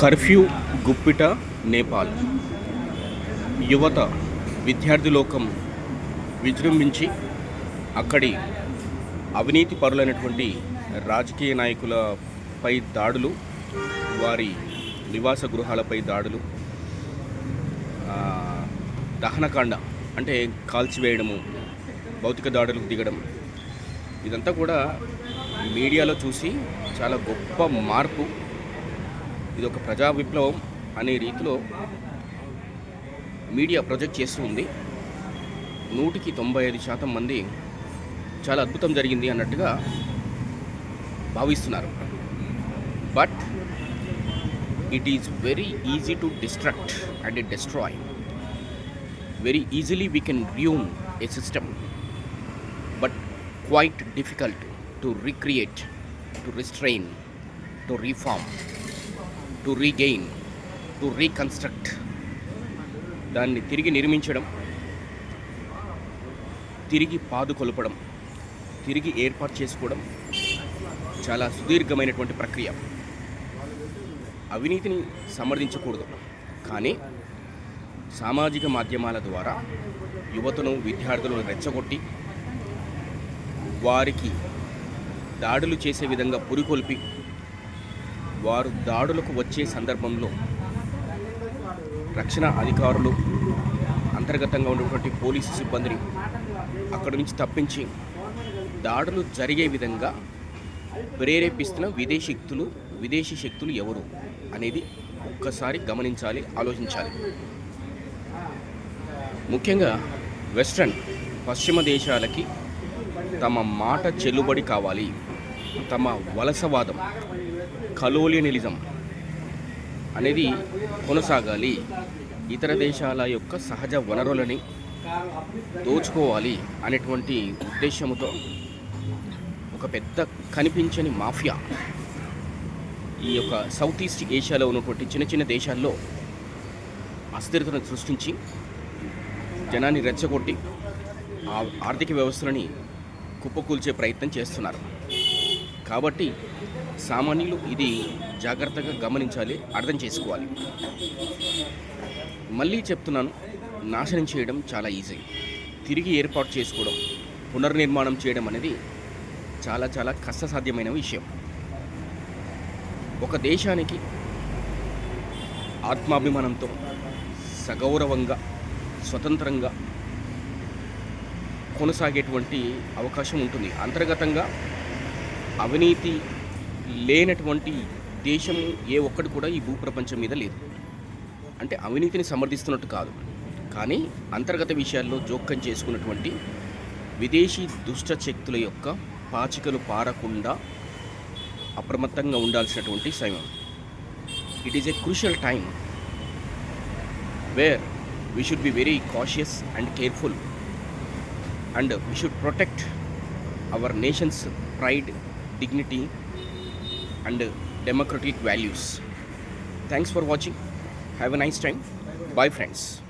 Curfew గుప్పిట Nepal. యువత విద్యార్థి లోకం విజృంభించి అక్కడి అవినీతి పరులైనటువంటి రాజకీయ నాయకులపై దాడులు వారి నివాస గృహాలపై దాడులు దహనకాండ అంటే కాల్చివేయడము భౌతిక దాడులకు దిగడం. ఇదంతా కూడా మీడియాలో చూసి చాలా గొప్ప మార్పు. ఇది ఒక ప్రజా విప్లవం అనే రీతిలో మీడియా ప్రొజెక్ట్ చేస్తూ ఉంది. నూటికి తొంభై ఐదు శాతం మంది చాలా అద్భుతం జరిగింది అన్నట్టుగా భావిస్తున్నారు. But it is very easy to destruct and destroy. Very easily we can ruin a system. But quite difficult to recreate to restrain to reform. To regain to reconstruct దాన్ని తిరిగి నిర్మించడం తిరిగి పాదుకొలపడం తిరిగి ఏర్పాటు చేసుకోవడం చాలా సుదీర్ఘమైనటువంటి ప్రక్రియ. అవినీతిని సమర్థించకూడదు. కానీ సామాజిక మాధ్యమాల ద్వారా యువతను విద్యార్థులను రెచ్చగొట్టి వారికి దాడులు చేసే విధంగా పురికొల్పి వారు దాడులకు వచ్చే సందర్భంలో రక్షణ అధికారులు అంతర్గతంగా ఉన్నటువంటి పోలీసు సిబ్బందిని అక్కడి నుంచి తప్పించి దాడులు జరిగే విధంగా ప్రేరేపిస్తున్న విదేశీ శక్తులు విదేశీ శక్తులు ఎవరు అనేది ఒక్కసారి గమనించాలి ఆలోచించాలి. ముఖ్యంగా వెస్ట్రన్ పశ్చిమ దేశాలకి తమ మాట చెల్లుబడి కావాలి. తమ వలసవాదం కలోలియనిలిజం అనేది కొనసాగాలి. ఇతర దేశాల యొక్క సహజ వనరులని దోచుకోవాలి అనేటువంటి ఉద్దేశంతో ఒక పెద్ద కనిపించని మాఫియా ఈ యొక్క సౌత్ ఈస్ట్ ఏషియాలో ఉన్నటువంటి చిన్న చిన్న దేశాల్లో అస్థిరతను సృష్టించి జనాన్ని రెచ్చగొట్టి ఆ ఆర్థిక వ్యవస్థలని కుప్పకూల్చే ప్రయత్నం చేస్తున్నారు. కాబట్టి సామాన్యులు ఇది జాగ్రత్తగా గమనించాలి అర్థం చేసుకోవాలి. మళ్ళీ చెప్తున్నాను నాశనం చేయడం చాలా ఈజీ. తిరిగి ఏర్పాటు చేసుకోవడం పునర్నిర్మాణం చేయడం అనేది చాలా చాలా కష్టసాధ్యమైన విషయం. ఒక దేశానికి ఆత్మాభిమానంతో సగౌరవంగా స్వతంత్రంగా కొనసాగేటువంటి అవకాశం ఉంటుంది. అంతర్గతంగా అవినీతి లేనటువంటి దేశం ఏ ఒక్కటి కూడా ఈ భూప్రపంచం మీద లేదు. అంటే అవినీతిని సమర్థిస్తున్నట్టు కాదు. కానీ అంతర్గత విషయాల్లో జోక్యం చేసుకున్నటువంటి విదేశీ దుష్ట శక్తుల యొక్క పాచికలు పారకుండా అప్రమత్తంగా ఉండాల్సినటువంటి సమయం. It is a crucial time where we should be very cautious and careful and we should protect our nation's pride dignity and democratic values. Thanks for watching. Have a nice time. Bye friends.